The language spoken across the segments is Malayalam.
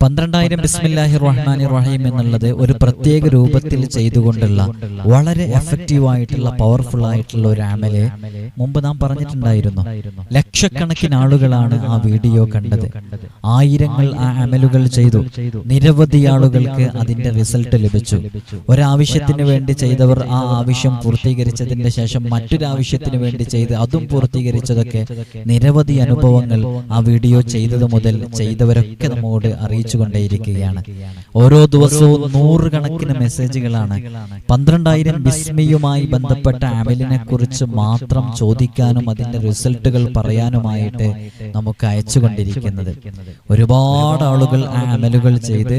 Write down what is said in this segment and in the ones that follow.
പന്ത്രണ്ടായിരം ബിസ്മില്ലാഹി റഹ്മാനി റഹീം എന്നുള്ളത് ഒരു പ്രത്യേക രൂപത്തിൽ ചെയ്തുകൊണ്ടുള്ള വളരെ എഫക്റ്റീവ് ആയിട്ടുള്ള പവർഫുൾ ആയിട്ടുള്ള ഒരു ആമലെ മുമ്പ് നാം പറഞ്ഞിട്ടുണ്ടായിരുന്നു. ലക്ഷക്കണക്കിന് ആളുകളാണ് ആ വീഡിയോ കണ്ടത്. ആയിരങ്ങൾ ആ അമലുകൾ ചെയ്തു. നിരവധി ആളുകൾക്ക് അതിന്റെ റിസൾട്ട് ലഭിച്ചു. ഒരാവശ്യത്തിന് വേണ്ടി ചെയ്തവർ ആ ആവശ്യം പൂർത്തീകരിച്ചതിന്റെ ശേഷം മറ്റൊരാവശ്യത്തിന് വേണ്ടി ചെയ്ത് അതും പൂർത്തീകരിച്ചതൊക്കെ നിരവധി അനുഭവങ്ങൾ ആ വീഡിയോ ചെയ്തത് മുതൽ ചെയ്തവരൊക്കെ നമ്മോട് അറിയിച്ചുകൊണ്ടേയിരിക്കുകയാണ് ഓരോ ദിവസവും നൂറുകണക്കിന് മെസ്സേജുകളാണ്. പന്ത്രണ്ടായിരം ബിസ്മിയുമായി ബന്ധപ്പെട്ട അമലിനെ കുറിച്ച് മാത്രം ചോദിക്കാനും അതിന്റെ റിസൾട്ടുകൾ പറയാനുമായിട്ട് നമുക്ക് അയച്ചുകൊണ്ടിരിക്കുന്നത് ഒരുപാട് ആളുകൾ ആ അമലുകൾ ചെയ്ത്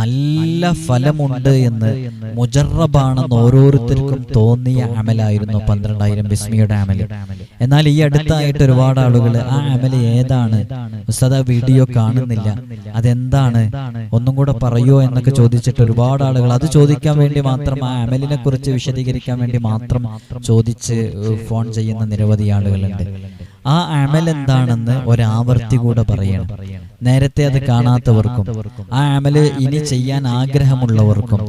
നല്ല ഫലമുണ്ട് എന്ന് മുജറബാണെന്ന് ഓരോരുത്തർക്കും തോന്നിയ അമലായിരുന്നു പന്ത്രണ്ടായിരം ബിസ്മിയുടെ അമൽ എന്നാൽ ഈ അടുത്തായിട്ട് ഒരുപാട് ആളുകൾ ആ അമൽ ഏതാണ്? ഉസ്താദ് വീഡിയോ കാണുന്നില്ല. അതെന്താണ് ഒന്നും കൂടെ പറയോ എന്നൊക്കെ ചോദിച്ചിട്ട് ഒരുപാട് ആളുകൾ. അത് ചോദിക്കാൻ വേണ്ടി മാത്രം ആ അമലിനെ കുറിച്ച് വിശദീകരിക്കാൻ വേണ്ടി മാത്രം ചോദിച്ച് ഫോൺ ചെയ്യുന്ന നിരവധി ആളുകളുണ്ട്. ആ അമൽ എന്താണെന്ന് ഒരാവർത്തി കൂടെ പറയണം. നേരത്തെ അത് കാണാത്തവർക്കും ആ അമൽ ഇനി ചെയ്യാൻ ആഗ്രഹമുള്ളവർക്കും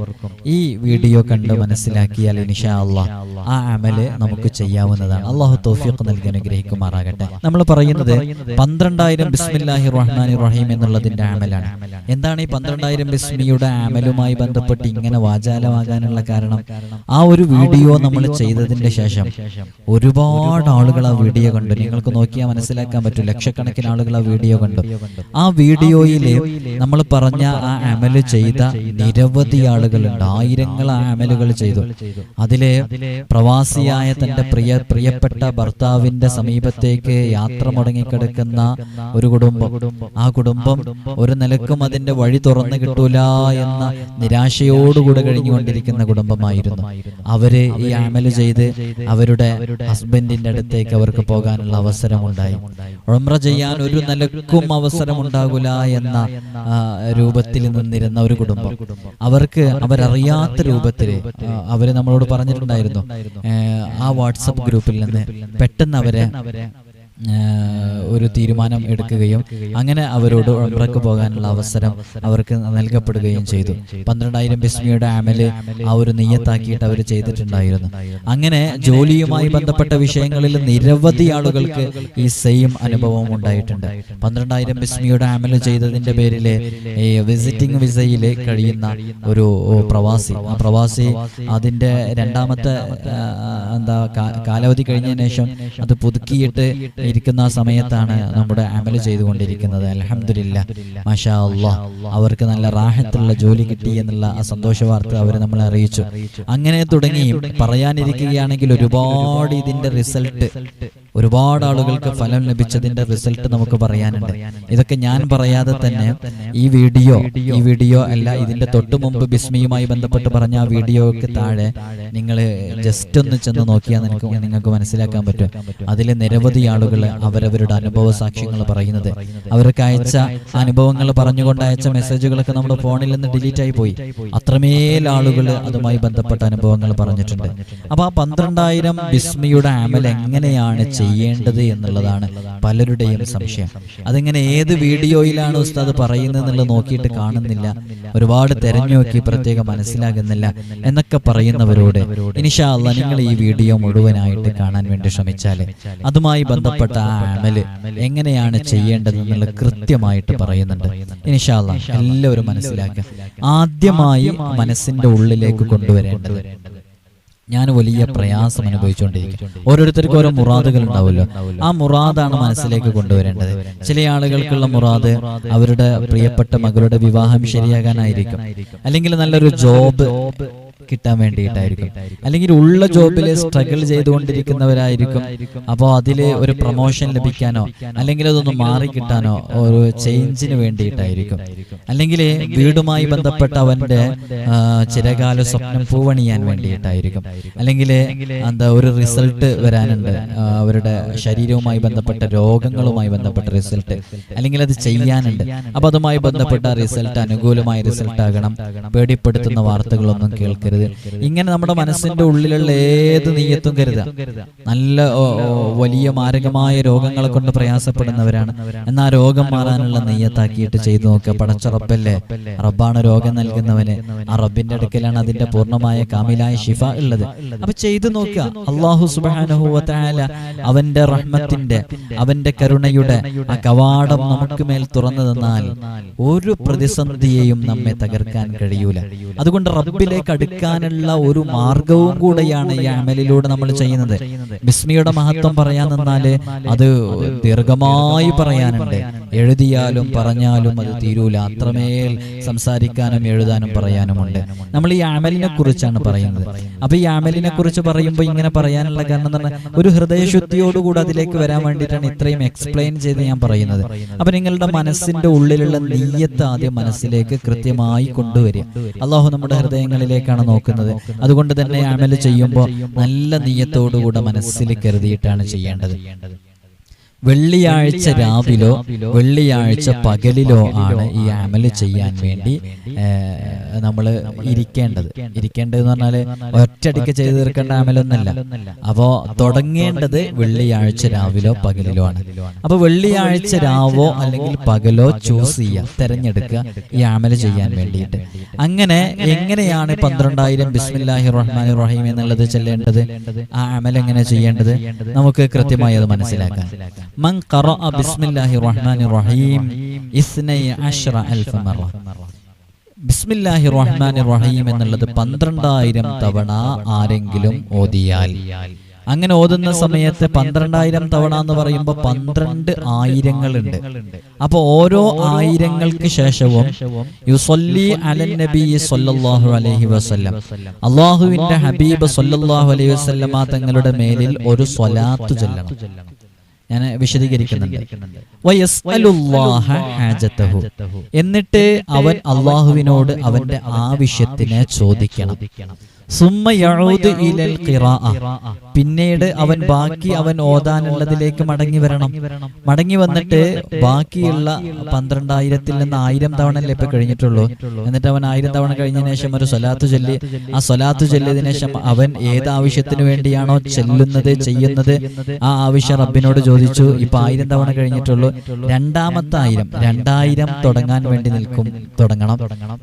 ഈ വീഡിയോ കണ്ട് മനസ്സിലാക്കിയാൽ ഇനിഷാ അള്ളാഹ് ആ അമൽ നമുക്ക് ചെയ്യാവുന്നതാണ്. അള്ളാഹു തോഫിയൊക്കെ നൽകി അനുഗ്രഹിക്കുമാറാകട്ടെ. നമ്മൾ പറയുന്നത് പന്ത്രണ്ടായിരം ബിസ്മില്ലാഹി റഹ്മാനി റഹീം എന്നുള്ളതിന്റെ അമലാണ്. എന്താണ് ഈ പന്ത്രണ്ടായിരം ബിസ്മിയുടെ അമലുമായി ബന്ധപ്പെട്ട് ഇങ്ങനെ വാചാലമാകാനുള്ള കാരണം? ആ ഒരു വീഡിയോ നമ്മൾ ചെയ്തതിന്റെ ശേഷം ഒരുപാട് ആളുകൾ ആ വീഡിയോ കണ്ടു. നിങ്ങൾക്ക് നോക്കിയാൽ മനസ്സിലാക്കാൻ പറ്റും. ലക്ഷക്കണക്കിന് ആളുകൾ ആ വീഡിയോ കണ്ടു. ആ വീഡിയോയിൽ നമ്മൾ പറഞ്ഞ ആ അമൽ ചെയ്ത നിരവധി ആളുകളുണ്ട്. ആയിരങ്ങൾ ആ അമലുകൾ ചെയ്തു. അതിലെ പ്രവാസിയായ തന്റെ പ്രിയ പ്രിയപ്പെട്ട ഭർത്താവിന്റെ സമീപത്തേക്ക് യാത്ര മുടങ്ങിക്കിടക്കുന്ന ഒരു കുടുംബം. ആ കുടുംബം ഒരു നിലക്കും അതിന്റെ വഴി തുറന്നു കിട്ടൂല എന്ന നിരാശയോടുകൂടെ കഴിഞ്ഞുകൊണ്ടിരിക്കുന്ന കുടുംബമായിരുന്നു. അവർ ഈ അമൽ ചെയ്ത് അവരുടെ ഹസ്ബൻഡിന്റെ അടുത്തേക്ക് അവർക്ക് പോകാനുള്ള അവസരമുണ്ടായി. ഉംറ ചെയ്യാൻ ഒരു നിലക്കും അവസരം ഉണ്ടാകൂല എന്ന രൂപത്തിൽ നിന്നിരുന്ന ഒരു കുടുംബം. അവർക്ക് അവരറിയാത്ത രൂപത്തിൽ അവർ നമ്മളോട് പറഞ്ഞിട്ടുണ്ടായിരുന്നു. ആ വാട്സപ്പ് ഗ്രൂപ്പിൽ നിന്ന് പെട്ടെന്ന് അവരെ ഒരു തീരുമാനം എടുക്കുകയും അങ്ങനെ അവരോട് ഉംറക്ക് പോകാനുള്ള അവസരം അവർക്ക് നൽകപ്പെടുകയും ചെയ്തു. പന്ത്രണ്ടായിരം ബിസ്മിയുടെ ആമൽ ആ ഒരു നെയ്യത്താക്കിയിട്ട് അവർ ചെയ്തിട്ടുണ്ടായിരുന്നു. അങ്ങനെ ജോലിയുമായി ബന്ധപ്പെട്ട വിഷയങ്ങളിൽ നിരവധി ആളുകൾക്ക് ഈ സെയിം അനുഭവം ഉണ്ടായിട്ടുണ്ട്. പന്ത്രണ്ടായിരം ബിസ്മിയുടെ ആമൽ ചെയ്തതിന്റെ പേരിൽ ഈ വിസിറ്റിംഗ് വിസയിൽ കഴിയുന്ന ഒരു പ്രവാസി. ആ പ്രവാസി അതിന്റെ രണ്ടാമത്തെ എന്താ കാലാവധി കഴിഞ്ഞതിന് ശേഷം അത് പുതുക്കിയിട്ട് ഇരിക്കുന്ന ആ സമയത്താണ് നമ്മുടെ അമൽ ചെയ്തുകൊണ്ടിരിക്കുന്നത്. അലഹമില്ല മാഷാ അള്ളാഹ് അവർക്ക് നല്ല റാഹത്തുള്ള ജോലി കിട്ടി എന്നുള്ള ആ സന്തോഷ വാർത്ത അവർ നമ്മളെ അറിയിച്ചു. അങ്ങനെ തുടങ്ങി പറയാനിരിക്കുകയാണെങ്കിൽ ഒരുപാട് ഇതിന്റെ റിസൾട്ട് ഒരുപാട് ആളുകൾക്ക് ഫലം ലഭിച്ചതിന്റെ റിസൾട്ട് നമുക്ക് പറയാനുണ്ട്. ഇതൊക്കെ ഞാൻ പറയാതെ തന്നെ ഈ വീഡിയോ ഈ വീഡിയോ അല്ല ഇതിന്റെ തൊട്ടു മുമ്പ് ബിസ്മിയുമായി ബന്ധപ്പെട്ട് പറഞ്ഞ ആ വീഡിയോക്ക് താഴെ നിങ്ങൾ ജസ്റ്റ് ഒന്ന് ചെന്ന് നോക്കിയാൽ നിങ്ങൾക്ക് നിങ്ങൾക്ക് മനസ്സിലാക്കാൻ പറ്റും. അതിൽ നിരവധി ആളുകൾ അവരവരുടെ അനുഭവ സാക്ഷ്യങ്ങൾ പറയുന്നത്. അവർക്ക് അയച്ച അനുഭവങ്ങൾ പറഞ്ഞുകൊണ്ട് അയച്ച മെസ്സേജുകളൊക്കെ നമ്മുടെ ഫോണിൽ നിന്ന് ഡിലീറ്റ് ആയി പോയി. അത്രമേൽ ആളുകൾ അതുമായി ബന്ധപ്പെട്ട അനുഭവങ്ങൾ പറഞ്ഞിട്ടുണ്ട്. അപ്പൊ ആ പന്ത്രണ്ടായിരം ബിസ്മിയുടെ ആമൽ എങ്ങനെയാണ് ചെയ്യേണ്ടത് എന്നുള്ളതാണ് പലരുടെയും സംശയം. അതിങ്ങനെ ഏത് വീഡിയോയിലാണ് ഉസ്താദ് പറയുന്നത് എന്നുള്ളത് നോക്കിയിട്ട് കാണുന്നില്ല. ഒരുപാട് തെരഞ്ഞു നോക്കി പ്രത്യേകം മനസ്സിലാകുന്നില്ല എന്നൊക്കെ പറയുന്നവരോട് ഇനിഷാ അള്ളാ നിങ്ങൾ ഈ വീഡിയോ മുഴുവനായിട്ട് കാണാൻ വേണ്ടി ശ്രമിച്ചാൽ അതുമായി ബന്ധപ്പെട്ട ആ അമൽ എങ്ങനെയാണ് ചെയ്യേണ്ടത് എന്നുള്ളത് കൃത്യമായിട്ട് പറയുന്നുണ്ട്. ഇനിഷാ അള്ളാ എല്ലാവരും മനസ്സിലാക്കുക. ആദ്യമായി മനസ്സിന്റെ ഉള്ളിലേക്ക് കൊണ്ടുവരേണ്ടത് ഞാൻ വലിയ പ്രയാസം അനുഭവിച്ചുകൊണ്ടിരിക്കും. ഓരോരുത്തർക്കും ഓരോ മുറാദുകൾ ഉണ്ടാവുമല്ലോ. ആ മുറാദാണ് മനസ്സിലേക്ക് കൊണ്ടുവരേണ്ടത്. ചില ആളുകൾക്കുള്ള മുറാദ് അവരുടെ പ്രിയപ്പെട്ട മകളുടെ വിവാഹം ശരിയാകാനായിരിക്കും. അല്ലെങ്കിൽ നല്ലൊരു ജോബ് കിട്ടാൻ വേണ്ടിയിട്ടായിരിക്കും. അല്ലെങ്കിൽ ഉള്ള ജോബിൽ സ്ട്രഗിൾ ചെയ്തുകൊണ്ടിരിക്കുന്നവരായിരിക്കും. അപ്പോൾ അതിൽ ഒരു പ്രൊമോഷൻ ലഭിക്കാനോ അല്ലെങ്കിൽ അതൊന്ന് മാറി കിട്ടാനോ ഒരു ചേഞ്ചിന് വേണ്ടിയിട്ടായിരിക്കും. അല്ലെങ്കിൽ വീടുമായി ബന്ധപ്പെട്ട അവന്റെ ചിരകാല സ്വപ്നം പൂവണിയാൻ വേണ്ടിയിട്ടായിരിക്കും. അല്ലെങ്കിൽ എന്താ ഒരു റിസൾട്ട് വരാനുണ്ട്. അവരുടെ ശരീരവുമായി ബന്ധപ്പെട്ട രോഗങ്ങളുമായി ബന്ധപ്പെട്ട റിസൾട്ട് അല്ലെങ്കിൽ അത് ചെയ്യാനുണ്ട്. അപ്പൊ അതുമായി ബന്ധപ്പെട്ട റിസൾട്ട് അനുകൂലമായ റിസൾട്ട് ആകണം. പേടിപ്പെടുത്തുന്ന വാർത്തകളൊന്നും കേൾക്കരുത് കേൾക്കരുത്. ഇങ്ങനെ നമ്മുടെ മനസ്സിന്റെ ഉള്ളിലുള്ള ഏത് നീയത്തും കരുതുക നല്ല വലിയ മാരകമായ രോഗങ്ങളെ കൊണ്ട് പ്രയാസപ്പെടുന്നവരാണ്. എന്നാ രോഗം മാറാനുള്ള നെയ്യത്താക്കിയിട്ട് ചെയ്തു നോക്കുക പടച്ച റബ്ബല്ലേ റബ്ബാണ് രോഗം നൽകുന്നവന്. ആ റബ്ബിന്റെ അടുക്കലാണ് അതിന്റെ പൂർണമായ കാമിലായ ഷിഫ ഉള്ളത്. അപ്പൊ ചെയ്തു നോക്കുക അള്ളാഹു സുബാനുഹൂവത്തായ അവന്റെ റഹ്മത്തിന്റെ അവന്റെ കരുണയുടെ ആ കവാടം നമുക്ക് മേൽ തുറന്നു തന്നാൽ ഒരു പ്രതിസന്ധിയെയും നമ്മെ തകർക്കാൻ കഴിയൂല. അതുകൊണ്ട് റബ്ബിലേക്ക് അടുക്കാനുള്ള ഒരു മാർഗവും കൂടെയാണ് ഈ അമലിലൂടെ നമ്മൾ ചെയ്യുന്നത്. ബിസ്മിയുടെ മഹത്വം പറയാൻ നിന്നാൽ അത് ദീർഘമായി പറയാനുണ്ട്. എഴുതിയാലും പറഞ്ഞാലും അത് തീരൂല. അത്രമേൽ സംസാരിക്കാനും എഴുതാനും പറയാനുമുണ്ട്. നമ്മൾ ഈ അമലിനെ കുറിച്ചാണ് പറയുന്നത്. അപ്പൊ ഈ അമലിനെ കുറിച്ച് പറയുമ്പോൾ ഇങ്ങനെ പറയാനുള്ള കാരണം എന്ന് പറഞ്ഞാൽ ഒരു ഹൃദയശുദ്ധിയോടുകൂടി അതിലേക്ക് വരാൻ വേണ്ടിയിട്ടാണ് ഇത്രയും എക്സ്പ്ലെയിൻ ചെയ്ത് ഞാൻ പറയുന്നത്. അപ്പൊ നിങ്ങളുടെ മനസ്സിന്റെ ഉള്ളിലുള്ള നീയത്ത് ആദ്യം മനസ്സിലേക്ക് കൃത്യമായി കൊണ്ടുവരിക. അള്ളാഹു നമ്മുടെ ഹൃദയങ്ങളിലേക്കാണ് നോക്കുന്നത്. അതുകൊണ്ട് തന്നെ അമൽ ചെയ്യുമ്പോൾ നല്ല നീയത്തോടുകൂടെ മനസ്സിൽ കരുതിയിട്ടാണ് ചെയ്യേണ്ടത്. വെള്ളിയാഴ്ച രാവിലോ വെള്ളിയാഴ്ച പകലിലോ ആണ് ഈ അമൽ ചെയ്യാൻ വേണ്ടി നമ്മൾ ഇരിക്കേണ്ടത്. ഇരിക്കേണ്ടത്. എന്ന് പറഞ്ഞാൽ ഒറ്റയടിക്ക് ചെയ്തു തീർക്കേണ്ട അമലൊന്നല്ല അപ്പോൾ തുടങ്ങേണ്ടത് വെള്ളിയാഴ്ച രാവിലോ പകലിലോ ആണ്. അപ്പോൾ വെള്ളിയാഴ്ച രാവോ അല്ലെങ്കിൽ പകലോ ചൂസ് ചെയ്യുക തിരഞ്ഞെടുക്കുക ഈ അമൽ ചെയ്യാൻ വേണ്ടിയിട്ട്. അങ്ങനെ എങ്ങനെയാണ് പന്ത്രണ്ടായിരം ബിസ്മില്ലാഹി റഹ്മാൻ റഹീം എന്നുള്ളത് ചെല്ലേണ്ടത്? ആ അമൽ എങ്ങനെ ചെയ്യേണ്ടത്? നമുക്ക് കൃത്യമായി അത് മനസ്സിലാക്കാം. മൻ ഖറഅ ബിസ്മില്ലാഹി റഹ്മാനി റഹീം ഇസ്നൈ അശ്റ അൽഫ മറ. ബിസ്മില്ലാഹി റഹ്മാനി റഹീം എന്നുള്ളത് പന്ത്രണ്ടായിരം തവണ ആരെങ്കിലും ഓതിയാൽ. അങ്ങനെ ഓതുന്ന സമയത്ത് പന്ത്രണ്ടായിരം തവണ എന്ന് പറയുമ്പോൾ പന്ത്രണ്ട് ആയിരങ്ങളുണ്ട്. അപ്പൊ ഓരോ ആയിരങ്ങൾക്ക് ശേഷവും യുസൊല്ലി അലൻ നബി സൊല്ലാഹു അലൈഹി വസല്ലം. അള്ളാഹുവിന്റെ ഹബീബ് സൊല്ലാഹു അലൈഹി വസല്ലമ തങ്ങളുടെ മേലിൽ ഒരു സ്വലാത്ത് ചൊല്ലണം. ഞാൻ വിശദീകരിക്കുന്നുണ്ട്. എന്നിട്ട് അവൻ അള്ളാഹുവിനോട് അവന്റെ ആവശ്യത്തിനെ ചോദിക്കണം. പിന്നീട് അവൻ ബാക്കി അവൻ ഓതാനുള്ളതിലേക്ക് മടങ്ങി വരണം. മടങ്ങി വന്നിട്ട് ബാക്കിയുള്ള പന്ത്രണ്ടായിരത്തിൽ നിന്ന് ആയിരം തവണ അല്ലേ ഇപ്പൊ കഴിഞ്ഞിട്ടുള്ളൂ. എന്നിട്ട് അവൻ ആയിരം തവണ കഴിഞ്ഞതിന് ശേഷം ഒരു സ്വലാത്ത് ചൊല്ലി. ആ സ്വലാത്ത് ചൊല്ലിയതിനു ശേഷം അവൻ ഏത് ആവശ്യത്തിന് വേണ്ടിയാണോ ചെല്ലുന്നത് ചെയ്യുന്നത്? ആ ആവശ്യം റബ്ബിനോട് ചോദിച്ചു ഇപ്പൊ ആയിരം തവണ കഴിഞ്ഞിട്ടുള്ളൂ. രണ്ടാമത്തെ ആയിരം. രണ്ടായിരം തുടങ്ങാൻ വേണ്ടി നിൽക്കും. തുടങ്ങണം.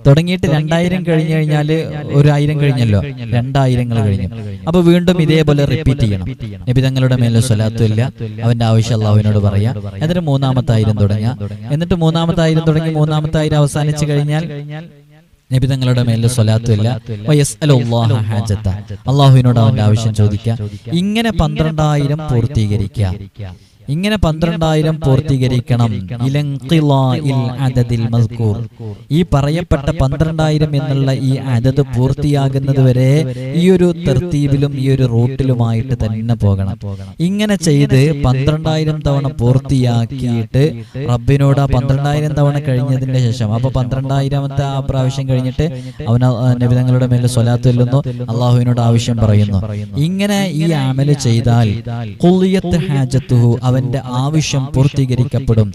തുടങ്ങിയിട്ട് രണ്ടായിരം കഴിഞ്ഞു കഴിഞ്ഞാൽ ഒരു ആയിരം കഴിഞ്ഞല്ലോ. രണ്ടായിരങ്ങൾ കഴിഞ്ഞു. അപ്പൊ വീണ്ടും ഇതേപോലെ റിപ്പീറ്റ് ചെയ്യണം. നബി തങ്ങളുടെ മേലെ സ്വലാത്തും ഇല്ല. അവന്റെ ആവശ്യം അള്ളാഹുവിനോട് പറയാ. എന്നിട്ട് മൂന്നാമത്തെ ആയിരം തുടങ്ങുക. എന്നിട്ട് മൂന്നാമത്തെ ആയിരം തുടങ്ങി. മൂന്നാമത്തെ ആയിരം അവസാനിച്ചു കഴിഞ്ഞാൽ നബി തങ്ങളുടെ മേലെ സ്വലാത്തും ഇല്ല. വയസ്അലുല്ലാഹ ഹാജത്ത. അള്ളാഹുവിനോട് അവന്റെ ആവശ്യം ചോദിക്കുക. ഇങ്ങനെ പന്ത്രണ്ടായിരം പൂർത്തീകരിക്കുക. ഇങ്ങനെ പന്ത്രണ്ടായിരം പൂർത്തീകരിക്കണം. മസ്കൂർ. ഈ പറയപ്പെട്ട പന്ത്രണ്ടായിരം എന്നുള്ള ഈ അതത് പൂർത്തിയാകുന്നത് വരെ ഈ ഒരു തെർത്തീവിലും ഈ ഒരു റൂട്ടിലുമായിട്ട് തന്നെ പോകണം. ഇങ്ങനെ ചെയ്ത് പന്ത്രണ്ടായിരം തവണ പൂർത്തിയാക്കിയിട്ട് റബ്ബിനോട് ആ പന്ത്രണ്ടായിരം തവണ കഴിഞ്ഞതിന് ശേഷം. അപ്പൊ പന്ത്രണ്ടായിരമത്തെ ആ പ്രാവശ്യം കഴിഞ്ഞിട്ട് അവൻ നബിതങ്ങളുടെ മേലെ സ്വലാത്ത് ചെല്ലുന്നു അള്ളാഹുവിനോട് ആവശ്യം പറയുന്നു. ഇങ്ങനെ ഈ ആമൽ ചെയ്താൽ അവൻ അവന്റെ ആവശ്യം പൂർത്തീകരിക്കപ്പെടും.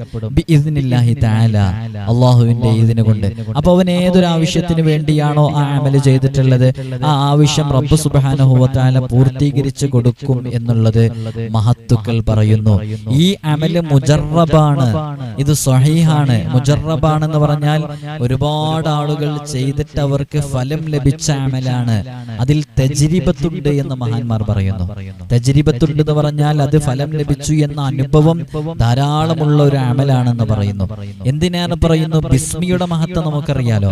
അള്ളാഹുവിന്റെ ഇതിനെ കൊണ്ട് അപ്പൊ അവൻ ഏതൊരു ആവശ്യത്തിന് വേണ്ടിയാണോ ആ അമൽ ചെയ്തിട്ടുള്ളത്? ആ ആവശ്യം റബ്ബ് തആല പൂർത്തീകരിച്ചു കൊടുക്കും എന്നുള്ളത് മഹത്തുക്കൾ പറയുന്നു. ഈ അമൽ മുജറബാണ്. ഇത് സ്വഹീഹാണ് മുജറബാണെന്ന് പറഞ്ഞാൽ ഒരുപാട് ആളുകൾ ചെയ്തിട്ട് അവർക്ക് ഫലം ലഭിച്ച അമലാണ്. അതിൽ തജ്രിബത്തുണ്ട് എന്ന് മഹാന്മാർ പറയുന്നു. തജ്രിബത്തുണ്ട് എന്ന് പറഞ്ഞാൽ അത് ഫലം ലഭിച്ചു എന്ന അനുഭവം ധാരാളമുള്ള ഒരു അമലാണെന്ന് പറയുന്നു. എന്തിനാണ് പറയുന്നു ബിസ്മിയുടെ മഹത്വം നമുക്കറിയാലോ.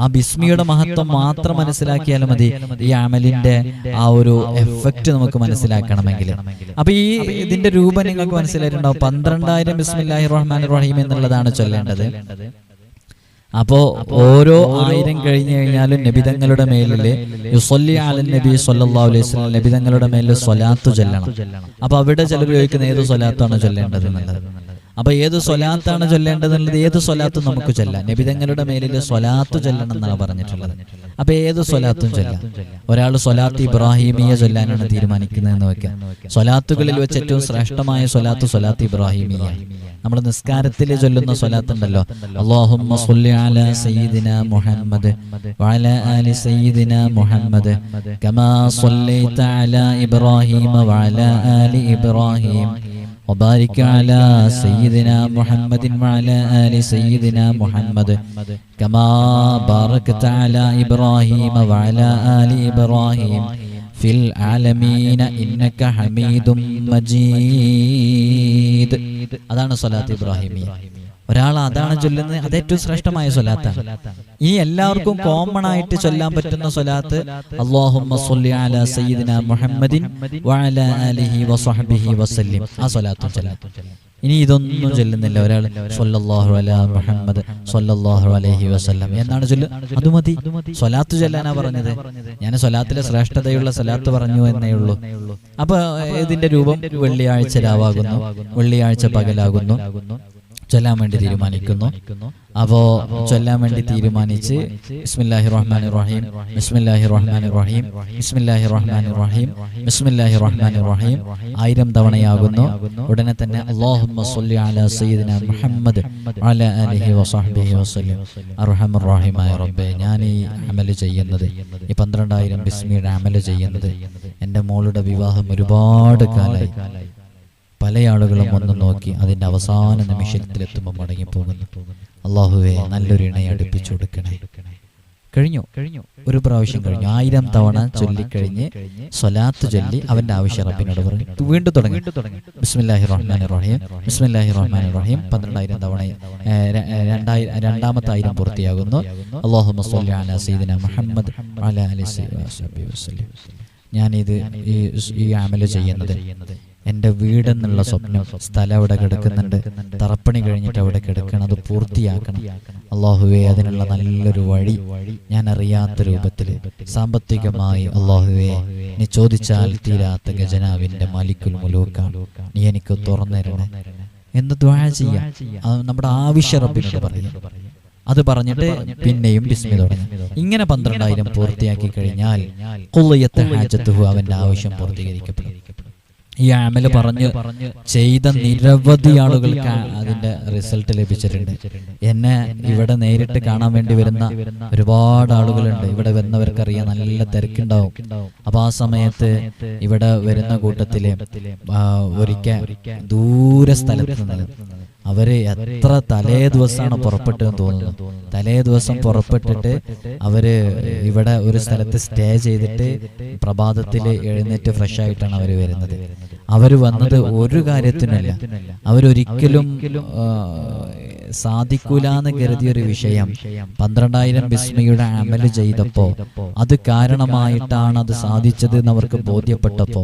ആ ബിസ്മിയുടെ മഹത്വം മാത്രം മനസ്സിലാക്കിയാൽ മതി. ഈ അമലിന്റെ ആ ഒരു എഫക്റ്റ് നമുക്ക് മനസ്സിലാക്കണമെങ്കിൽ. അപ്പൊ ഈ ഇതിന്റെ രൂപം നിങ്ങൾക്ക് മനസ്സിലായിട്ടുണ്ടാവും. പന്ത്രണ്ടായിരം ബിസ്മില്ലാഹി റഹ്മാൻ റഹീം എന്നുള്ളതാണ് ചൊല്ലേണ്ടത്. അപ്പോ ഓരോ ആയിരം കഴിഞ്ഞു കഴിഞ്ഞാലും നബിതങ്ങളുടെ മേലിൽ യുസൊല്ലി അലൻ നബി സല്ലല്ലാഹു അലൈഹി നബിതങ്ങളുടെ മേലിൽ സ്വലാത്തു ചൊല്ലണം. അപ്പൊ അവിടെ ചിലർ ചോദിക്കുന്ന ഏത് സ്വലാത്താണ് ചൊല്ലേണ്ടത് എന്നുള്ളത്? അപ്പൊ ഏത് സ്വലാത്താണ് ചൊല്ലേണ്ടതെന്നുള്ളത് ഏത് സ്വലാത്തും നമുക്ക് ചൊല്ലാം. നബിതങ്ങളുടെ മേലിൽ സ്വലാത്ത് ചൊല്ലണം എന്നാണ് പറഞ്ഞിട്ടുള്ളത്. അപ്പൊ ഏത് സ്വലാത്തും ചൊല്ലാം. ഒരാൾ സ്വലാത്ത് ഇബ്രാഹിമിയ ചൊല്ലാനാണ് തീരുമാനിക്കുന്നതെന്ന് വെക്കാം. സ്വലാത്തുകളിൽ വെച്ച് ഏറ്റവും ശ്രേഷ്ഠമായ സ്വലാത്ത് സ്വലാത്ത് ഇബ്രാഹിമിയ. നമ്മൾ നിസ്കാരത്തിൽ ചൊല്ലുന്ന സ്വലാത്ത് ഉണ്ടല്ലോ സയ്യിദിന മുഹമ്മദ് ആലി കമാ ഇബ്രാഹീമ ആലി ഇബ്രാഹീം. وبارك على سيدنا محمد وعلى آل سيدنا محمد كما باركت على إبراهيم وعلى آل إبراهيم في العالمين إنك حميد مجيد أدان صلاة إبراهيمية ഒരാൾ അതാണ് ചൊല്ലുന്നത് അത് ഏറ്റവും ശ്രേഷ്ഠമായ സ്വലാത്താണ്. ഈ എല്ലാവർക്കും കോമൺ ആയിട്ട് ചൊല്ലാൻ പറ്റുന്ന സ്വലാത്ത് മുഹമ്മദിൻ ആ സ്വലാത്തും ഇനി ഇതൊന്നും ചൊല്ലുന്നില്ല. ഒരാൾ സൊല്ലാഹു അലാ മുഹമ്മദ് സൊല്ലാഹു അലഹി വസ്ലം എന്നാണ് ചൊല്ലു. അത് മതി. സ്വലാത്ത് ചൊല്ലാനാ പറഞ്ഞത്. ഞാൻ സ്വലാത്തിലെ ശ്രേഷ്ഠതയുള്ള സ്വലാത്ത് പറഞ്ഞു എന്നേ ഉള്ളൂ. അപ്പൊ ഇതിന്റെ രൂപം വെള്ളിയാഴ്ച രാവാകുന്നു. വെള്ളിയാഴ്ച പകലാകുന്നു. ചൊല്ലാൻ വേണ്ടി തീരുമാനിക്കുന്നു. അപ്പോ ചൊല്ലാൻ വേണ്ടി തീരുമാനിച്ച് ബിസ്മില്ലാഹി റഹ്മാൻ റഹീം ബിസ്മില്ലാഹി റഹ്മാൻ റഹീം ബിസ്മില്ലാഹി റഹ്മാൻ റഹീം ബിസ്മില്ലാഹി റഹ്മാൻ റഹീം ആയിരം തവണയാകുന്നു. ഉടനെ തന്നെ അല്ലാഹുമ്മ സ്വല്ലി അലാ സയ്യിദിന മുഹമ്മദ് അലാ ആലിഹി വസഹ്ബിഹി വസല്ലം. അർഹമർ റഹീമായ റബ്ബേ ഞാൻ ഈ അമൽ ചെയ്യുന്നത് ഈ പന്ത്രണ്ടായിരം ബിസ്മിയുടെ അമൽ ചെയ്യുന്നത് എന്റെ മോളുടെ വിവാഹം ഒരുപാട് കാലായി. പല ആളുകളും ഒന്ന് നോക്കി അതിന്റെ അവസാന നിമിഷത്തിലെത്തുമ്പോൾ മടങ്ങിപ്പോകുന്നു. അള്ളാഹുവെ നല്ലൊരു ഇണയെ അടുപ്പിച്ചു കൊടുക്കണേ. കഴിഞ്ഞു. കഴിഞ്ഞു ഒരു പ്രാവശ്യം കഴിഞ്ഞു. ആയിരം തവണ ചൊല്ലിക്കഴിഞ്ഞ് സ്വലാത്ത് ചൊല്ലി അവന്റെ ആവശ്യ റബ്ബിനോട് പറഞ്ഞു. വീണ്ടും തുടങ്ങി. ബിസ്മില്ലാഹി റഹ്മാൻ റഹീം. ബിസ്മില്ലാഹി റഹ്മാൻ റഹീം. പന്ത്രണ്ടായിരം തവണ രണ്ടായിരം രണ്ടാമത്തെ ആയിരം പൂർത്തിയാകുന്നു. അള്ളാഹു മുഹമ്മദ് അല ഈ ഈ ചെയ്യുന്നത് എന്റെ വീടെന്നുള്ള സ്വപ്നം സ്ഥലം അവിടെ കിടക്കുന്നുണ്ട്. തറപ്പണി കഴിഞ്ഞിട്ട് അവിടെ കിടക്കണം. അത് പൂർത്തിയാക്കണം. അള്ളാഹുവെ അതിനുള്ള നല്ലൊരു വഴി ഞാൻ അറിയാത്ത രൂപത്തിൽ സാമ്പത്തികമായി അള്ളാഹുവെ നീ ചോദിച്ചാൽ തീരാത്ത ഗജനാവിന്റെ മാലിക്കുൽ മുലൂക്കാണ്. നീ എനിക്ക് തുറന്നിരണേ എന്ന് ദ്വാഴ ചെയ്യാം. നമ്മുടെ ആവശ്യ റബ്ബിനോട് പറയാം. അത് പറഞ്ഞിട്ട് പിന്നെയും ബിസ്മി തുടങ്ങി. ഇങ്ങനെ പന്ത്രണ്ടായിരം പൂർത്തിയാക്കി കഴിഞ്ഞാൽ അവന്റെ ആവശ്യം പൂർത്തീകരിക്കപ്പെടും. ഈ അമൽ പറഞ്ഞ് ചെയ്ത നിരവധി ആളുകൾക്ക് അതിന്റെ റിസൾട്ട് ലഭിച്ചിട്ടുണ്ട്. എന്നെ ഇവിടെ നേരിട്ട് കാണാൻ വേണ്ടി വരുന്ന ഒരുപാട് ആളുകളുണ്ട്. ഇവിടെ വരുന്നവർക്കറിയാം നല്ല തിരക്കുണ്ടാവും. അപ്പൊ ആ സമയത്ത് ഇവിടെ വരുന്ന കൂട്ടത്തിൽ ഒരിക്കൽ ദൂര സ്ഥലത്ത് നിന്ന് അവർ എത്ര തലേ ദിവസമാണ് പുറപ്പെട്ടെന്ന് തോന്നുന്നു. തലേ ദിവസം പുറപ്പെട്ടിട്ട് അവർ ഇവിടെ ഒരു സ്ഥലത്ത് സ്റ്റേ ചെയ്തിട്ട് പ്രഭാതത്തിൽ എഴുന്നേറ്റ് ഫ്രഷ് ആയിട്ടാണ് അവർ വരുന്നത്. അവർ വന്നത് ഒരു കാര്യത്തിനല്ല അവരൊരിക്കലും ആ, സാധിക്കൂലെന്ന് കരുതിയ ഒരു വിഷയം. പന്ത്രണ്ടായിരം ബിസ്മയുടെ അമൽ ചെയ്തപ്പോ അത് കാരണമായിട്ടാണ് അത് സാധിച്ചത് എന്ന് അവർക്ക് ബോധ്യപ്പെട്ടപ്പോ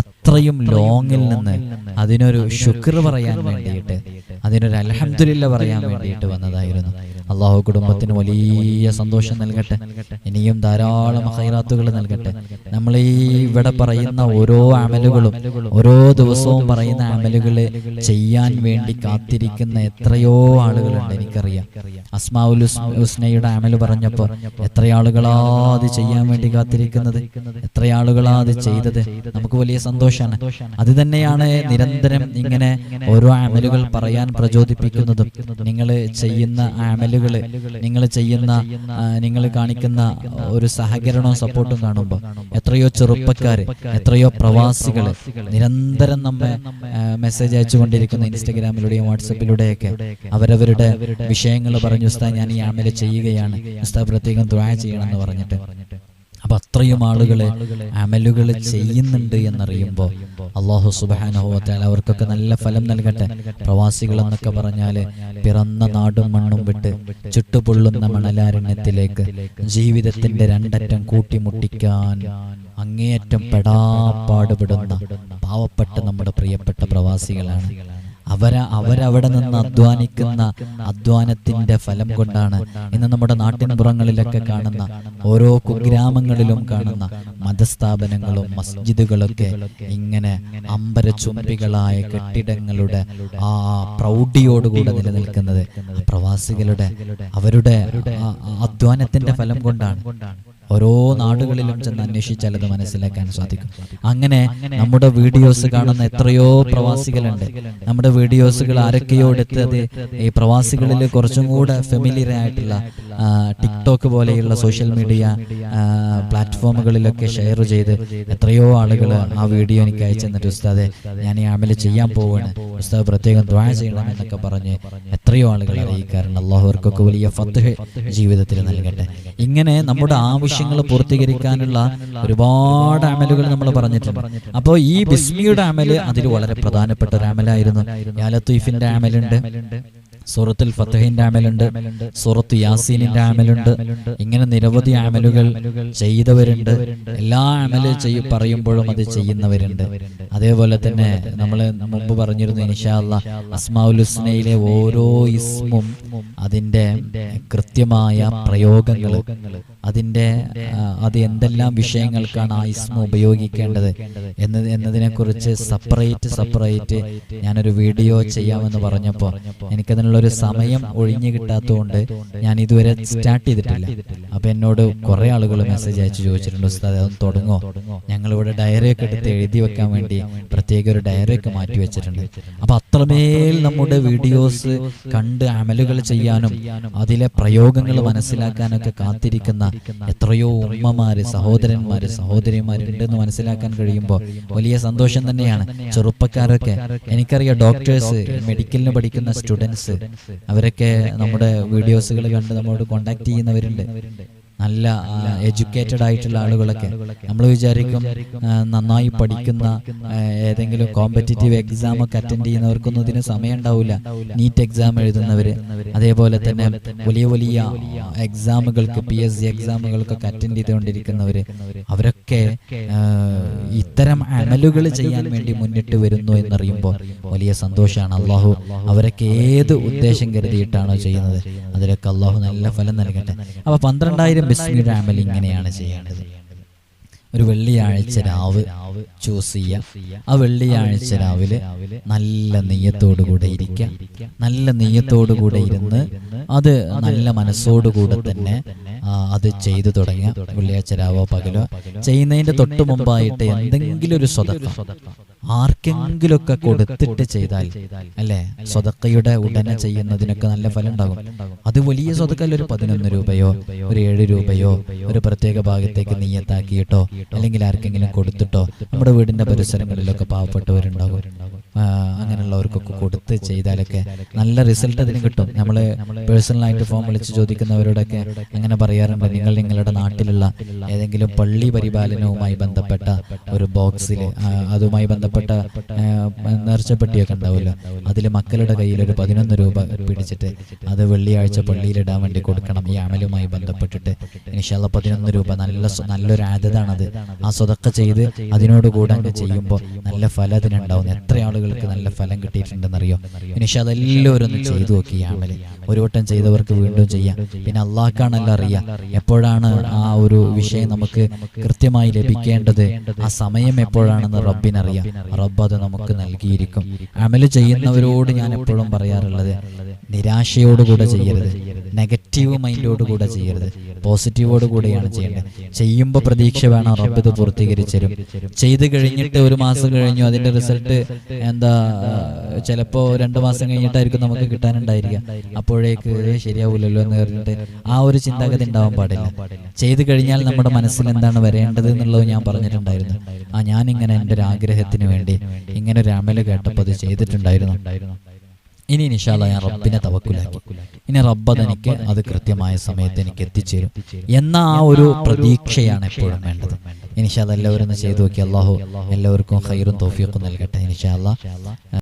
അത്രയും ലോങ്ങിൽ നിന്ന് അതിനൊരു ശുക്ർ പറയാൻ വേണ്ടിയിട്ട് അതിനൊരു അലഹമില്ല പറയാൻ വേണ്ടിയിട്ട് വന്നതായിരുന്നു. അള്ളാഹു കുടുംബത്തിന് വലിയ സന്തോഷം നൽകട്ടെ. ഇനിയും ധാരാളം ഹൈറാത്തുകൾ നൽകട്ടെ. നമ്മൾ ഈ ഇവിടെ പറയുന്ന ഓരോ അമലുകളും ഓരോ ദിവസവും പറയുന്ന അമലുകൾ ചെയ്യാൻ വേണ്ടി കാത്തിരിക്കുന്ന എത്രയോ ആളുകളുണ്ട് എനിക്കറിയാം. അസ്മാഉൽ ഹുസ്- ഹുസ്നയുടെ അമൽ പറഞ്ഞപ്പോൾ എത്ര ആളുകളാ അത് ചെയ്യാൻ വേണ്ടി കാത്തിരിക്കുന്നത്. എത്ര ആളുകളാ അത് ചെയ്തത്. നമുക്ക് വലിയ സന്തോഷമാണ് അത് തന്നെയാണ് നിരന്തരം ഇങ്ങനെ ഓരോ അമലുകൾ പറയാൻ പ്രചോദിപ്പിക്കുന്നതും. നിങ്ങൾ ചെയ്യുന്ന അമലുകൾ നിങ്ങൾ ചെയ്യുന്ന നിങ്ങൾ കാണിക്കുന്ന ഒരു സഹകരണവും സപ്പോർട്ടും കാണുമ്പോൾ എത്രയോ ചെറുപ്പക്കാർ എത്രയോ പ്രവാസികൾ നിരന്തരം നമ്മെ മെസ്സേജ് അയച്ചുകൊണ്ടിരിക്കുന്ന ഇൻസ്റ്റഗ്രാമിലൂടെയും വാട്സപ്പിലൂടെയൊക്കെ അവരവരുടെ വിഷയങ്ങൾ പറഞ്ഞു ഉസ്താ ഞാൻ ഈ അമല ചെയ്യുകയാണ്. ഉസ്താ പ്രത്യേകം ചെയ്യണം ചെയ്യണമെന്ന് പറഞ്ഞിട്ട്. അപ്പൊ അത്രയും ആളുകളെ അമലുകൾ ചെയ്യുന്നുണ്ട് എന്നറിയുമ്പോൾ അള്ളാഹു സുബാനുഭവത്താൽ അവർക്കൊക്കെ നല്ല ഫലം നൽകട്ടെ പ്രവാസികൾ എന്നൊക്കെ പറഞ്ഞാൽ പിറന്ന നാടും മണ്ണും വിട്ട് ചുട്ടുപൊള്ളുന്ന മണലാരണ്യത്തിലേക്ക് ജീവിതത്തിന്റെ രണ്ടറ്റം കൂട്ടിമുട്ടിക്കാൻ അങ്ങേയറ്റം പെടാപ്പാടുപെടുന്ന പാവപ്പെട്ട നമ്മുടെ പ്രിയപ്പെട്ട പ്രവാസികളാണ്. അവര അവരവിടെ നിന്ന് അധ്വാനിക്കുന്ന അധ്വാനത്തിന്റെ ഫലം കൊണ്ടാണ് ഇന്ന് നമ്മുടെ നാട്ടിൻപുറങ്ങളിലൊക്കെ കാണുന്ന ഓരോ കുഗ്രാമങ്ങളിലും കാണുന്ന മതസ്ഥാപനങ്ങളും മസ്ജിദുകളൊക്കെ ഇങ്ങനെ അമ്പരചുംബികളായ കെട്ടിടങ്ങളുടെ ആ പ്രൗഢിയോടുകൂടെ നിലനിൽക്കുന്നത് പ്രവാസികളുടെ അവരുടെ അധ്വാനത്തിന്റെ ഫലം കൊണ്ടാണ്. ഓരോ നാടുകളിലും ചെന്ന് അന്വേഷിച്ചാൽ അത് മനസ്സിലാക്കാൻ സാധിക്കും. അങ്ങനെ നമ്മുടെ വീഡിയോസ് കാണുന്ന എത്രയോ പ്രവാസികളുണ്ട്. നമ്മുടെ വീഡിയോസുകൾ ആരൊക്കെയോ എടുത്തത് ഈ പ്രവാസികളിൽ കുറച്ചും കൂടെ ഫെമിലിയർ ആയിട്ടുള്ള ടിക്ടോക്ക് പോലെയുള്ള സോഷ്യൽ മീഡിയ പ്ലാറ്റ്ഫോമുകളിലൊക്കെ ഷെയർ ചെയ്ത് എത്രയോ ആളുകൾ ആ വീഡിയോ എനിക്ക് അയച്ചു തന്നിട്ട് ഉസ്താദെ ഞാൻ ഈ അമൽ ചെയ്യാൻ പോവാണ്. ഉസ്താദ് പ്രത്യേകം ദ്വാ ചെയ്യണം എന്നൊക്കെ പറഞ്ഞ് എത്രയോ ആളുകൾ അറിയിക്കാറുണ്ട്. അള്ളാഹുവർക്കൊക്കെ വലിയ ഫത്ത് ജീവിതത്തിൽ നൽകട്ടെ. ഇങ്ങനെ നമ്മുടെ ആവശ്യങ്ങൾ പൂർത്തീകരിക്കാനുള്ള ഒരുപാട് അമലുകൾ നമ്മൾ പറഞ്ഞിട്ടുണ്ട്. അപ്പോൾ ഈ ബിസ്മിയുടെ അമൽ അതിൽ വളരെ പ്രധാനപ്പെട്ട ഒരു അമലായിരുന്നു. യാ ലത്തീഫിന്റെ അമലുണ്ട്. സൂറത്തുൽ ഫത്തഹിന്റെ അമലുണ്ട് സൂറത്ത് യാസീനിന്റെ അമലുണ്ട്. ഇങ്ങനെ നിരവധി അമലുകൾ ചെയ്തവരുണ്ട്. എല്ലാ അമൽ ചെയ്യ പറയുമ്പോഴും അത് ചെയ്യുന്നവരുണ്ട്. അതേപോലെ തന്നെ നമ്മൾ മുമ്പ് പറഞ്ഞിരുന്നു ഇൻഷാല്ല അസ്മാഉൽ ഹുസ്നയിലെ ഓരോ ഇസ്മും അതിന്റെ കൃത്യമായ പ്രയോഗങ്ങൾ അതിന്റെ അത് എന്തെല്ലാം വിഷയങ്ങൾക്കാണ് ആ ഇസ്മ ഉപയോഗിക്കേണ്ടത് എന്ന് എന്നതിനെ കുറിച്ച് സെപ്പറേറ്റ് സെപ്പറേറ്റ് ഞാനൊരു വീഡിയോ ചെയ്യാമെന്ന് പറഞ്ഞപ്പോൾ എനിക്കതിനുള്ള ഒരു സമയം ഒഴിഞ്ഞു കിട്ടാത്തതുകൊണ്ട് ഞാൻ ഇതുവരെ സ്റ്റാർട്ട് ചെയ്തിട്ടില്ല. അപ്പൊ എന്നോട് കുറെ ആളുകൾ മെസ്സേജ് അയച്ചു ചോദിച്ചിട്ടുണ്ട് ഉസ്താദ് അതൊന്ന് തുടങ്ങോ? ഞങ്ങൾ ഇവിടെ ഡയറി ഒക്കെ എടുത്ത് എഴുതി വെക്കാൻ വേണ്ടി പ്രത്യേക ഒരു ഡയറി ഒക്കെ മാറ്റി വെച്ചിട്ടുണ്ട്. അപ്പൊ അത്രമേൽ നമ്മുടെ വീഡിയോസ് കണ്ട് അമലുകൾ ചെയ്യാനും അതിലെ പ്രയോഗങ്ങൾ മനസ്സിലാക്കാനൊക്കെ കാത്തിരിക്കുന്ന എത്രയോ ഉമ്മമാര് സഹോദരന്മാര് സഹോദരിമാരുണ്ടെന്ന് മനസ്സിലാക്കാൻ കഴിയുമ്പോൾ വലിയ സന്തോഷം തന്നെയാണ്. ചെറുപ്പക്കാരൊക്കെ എനിക്കറിയാം ഡോക്ടേഴ്സ് മെഡിക്കലിന് പഠിക്കുന്ന സ്റ്റുഡൻസ് അവരൊക്കെ നമ്മുടെ വീഡിയോസുകൾ കണ്ട് നമ്മോട് കോണ്ടാക്ട് ചെയ്യുന്നവരുണ്ട്. നല്ല എഡ്യൂക്കേറ്റഡ് ആയിട്ടുള്ള ആളുകളൊക്കെ നമ്മൾ വിചാരിക്കും നന്നായി പഠിക്കുന്ന ഏതെങ്കിലും കോമ്പറ്റേറ്റീവ് എക്സാം ഒക്കെ അറ്റൻഡ് ചെയ്യുന്നവർക്കൊന്നും ഇതിന് സമയം ഉണ്ടാവില്ല. നീറ്റ് എക്സാം എഴുതുന്നവര് അതേപോലെ തന്നെ വലിയ വലിയ എക്സാമുകൾക്ക് പി എസ് സി എക്സാമുകൾക്കൊക്കെ അറ്റൻഡ് ചെയ്തുകൊണ്ടിരിക്കുന്നവര് അവരൊക്കെ ഇത്തരം അമലുകൾ ചെയ്യാൻ വേണ്ടി മുന്നിട്ട് വരുന്നു എന്നറിയുമ്പോൾ വലിയ സന്തോഷമാണ് അള്ളാഹു അവരൊക്കെ ഏത് ഉദ്ദേശം കരുതിയിട്ടാണോ ചെയ്യുന്നത്. അതിലൊക്കെ അള്ളാഹു നല്ല ഫലം നൽകട്ടെ. അപ്പൊ പന്ത്രണ്ടായിരം ബിസ്മിയുടെ അമൽ ഇങ്ങനെയാണ് ചെയ്യേണ്ടത്. ഒരു വെള്ളിയാഴ്ച രാവ് ചൂസ് ചെയ്യുക ആ വെള്ളിയാഴ്ച രാവിലെ നല്ല നെയ്യത്തോടുകൂടെ ഇരിക്കുക നല്ല നെയ്യത്തോടുകൂടെ ഇരുന്ന് അത് നല്ല മനസ്സോടുകൂടെ തന്നെ അത് ചെയ്തു തുടങ്ങിയ വെള്ളിയാഴ്ച രാവോ പകലോ ചെയ്യുന്നതിന്റെ തൊട്ട് മുമ്പായിട്ട് എന്തെങ്കിലും ഒരു സ്വതക്ക. ആർക്കെങ്കിലുമൊക്കെ കൊടുത്തിട്ട് ചെയ്താൽ അല്ലെ? സ്വതക്കയുടെ ഉടനെ ചെയ്യുന്നതിനൊക്കെ നല്ല ഫലം ഉണ്ടാകും അത് വലിയ സ്വതക്കല്ല ഒരു പതിനൊന്ന് രൂപയോ ഒരു ഏഴ് രൂപയോ ഒരു പ്രത്യേക ഭാഗത്തേക്ക് നീയത്താക്കിയിട്ടോ അല്ലെങ്കിൽ ആർക്കെങ്കിലും കൊടുത്തിട്ടോ. നമ്മുടെ വീടിന്റെ പരിസരങ്ങളിലൊക്കെ പാവപ്പെട്ടവരുണ്ടാകും. അങ്ങനെയുള്ളവർക്കൊക്കെ കൊടുത്ത് ചെയ്താലൊക്കെ നല്ല റിസൾട്ട് അതിന് കിട്ടും. നമ്മൾ പേഴ്സണലായിട്ട് ഫോം വിളിച്ച് ചോദിക്കുന്നവരോടൊക്കെ അങ്ങനെ പറയാറുണ്ട്. നിങ്ങൾ നിങ്ങളുടെ നാട്ടിലുള്ള ഏതെങ്കിലും പള്ളി പരിപാലനവുമായി ബന്ധപ്പെട്ട ഒരു ബോക്സിൽ അതുമായി ബന്ധപ്പെട്ട നേർച്ചപ്പെട്ടിയൊക്കെ ഉണ്ടാവുമല്ലോ. അതിൽ മക്കളുടെ കയ്യിൽ ഒരു പതിനൊന്ന് രൂപ പിടിച്ചിട്ട് അത് വെള്ളിയാഴ്ച പള്ളിയിലിടാൻ വേണ്ടി കൊടുക്കണം. ഈ അമലുമായി ബന്ധപ്പെട്ടിട്ട് ഇനിഷാല്ല പതിനൊന്ന് രൂപ നല്ല നല്ലൊരു ആദ്യതാണത് ആ സ്വതൊക്കെ ചെയ്ത് അതിനോട് കൂടെ അങ്ങ് ചെയ്യുമ്പോൾ നല്ല ഫലം അതിനുണ്ടാവുന്നു. എത്ര ആളുകൾക്ക് നല്ല ഫലം കിട്ടിയിട്ടുണ്ടെന്നറിയോ? ഇനിഷാല്ല എല്ലാവരും ഒന്ന് ചെയ്തു നോക്കി ഒരു വട്ടം ചെയ്തവർക്ക് വീണ്ടും ചെയ്യാം. പിന്നെ അള്ളാഹ്ക്കാണല്ലോ അറിയാം. എപ്പോഴാണ് ആ ഒരു വിഷയം നമുക്ക് കൃത്യമായി ലഭിക്കേണ്ടത്? ആ സമയം എപ്പോഴാണെന്ന് റബ്ബിനറിയാം. റബ്ബ് അത് നമുക്ക് നൽകിയിരിക്കും. അമൽ ചെയ്യുന്നവരോട് ഞാൻ എപ്പോഴും പറയാറുള്ളത് നിരാശയോടുകൂടെ ചെയ്യരുത്. നെഗറ്റീവ് മൈൻഡോടുകൂടെ ചെയ്യരുത്. പോസിറ്റീവോട് കൂടെയാണ് ചെയ്യേണ്ടത്. ചെയ്യുമ്പോൾ പ്രതീക്ഷ വേണം റബ്ബ് ഇത് പൂർത്തീകരിച്ചരും ചെയ്ത് കഴിഞ്ഞിട്ട് ഒരു മാസം കഴിഞ്ഞു അതിന്റെ റിസൾട്ട് എന്താ ചിലപ്പോ രണ്ടു മാസം കഴിഞ്ഞിട്ടായിരിക്കും നമുക്ക് കിട്ടാനുണ്ടായിരിക്കുക. അപ്പോഴേക്ക് "ഏ, ശരിയാവൂലല്ലോ എന്ന് പറഞ്ഞിട്ട് ആ ഒരു ചിന്താഗതി ഉണ്ടാവാൻ പാടില്ല. ചെയ്തു കഴിഞ്ഞാൽ നമ്മുടെ മനസ്സിൽ എന്താണ് വരേണ്ടത് എന്നുള്ളത് ഞാൻ പറഞ്ഞിട്ടുണ്ടായിരുന്നു. ആ ഞാൻ ഇങ്ങനെ എന്റെ ഒരു ആഗ്രഹത്തിന് വേണ്ടി ഇങ്ങനെ ഒരു അമൽ കേട്ടപ്പോൾ അത് ചെയ്തിട്ടുണ്ടായിരുന്നു. ഇനി നിഷാല ഞാൻ റബ്ബിനെ തവക്കുലാക്കി. ഇനി റബ്ബ് അതെനിക്ക് അത് കൃത്യമായ സമയത്ത് എനിക്ക് എത്തിച്ചേരും. എന്ന ആ ഒരു പ്രതീക്ഷയാണ് എപ്പോഴും വേണ്ടത്. ഇനിഷാല എല്ലാവരും ചെയ്തു നോക്കി. അള്ളാഹു എല്ലാവർക്കും ഹൈറും തോഫിയൊക്കെ നൽകട്ടെ ഇനിഷാല്ല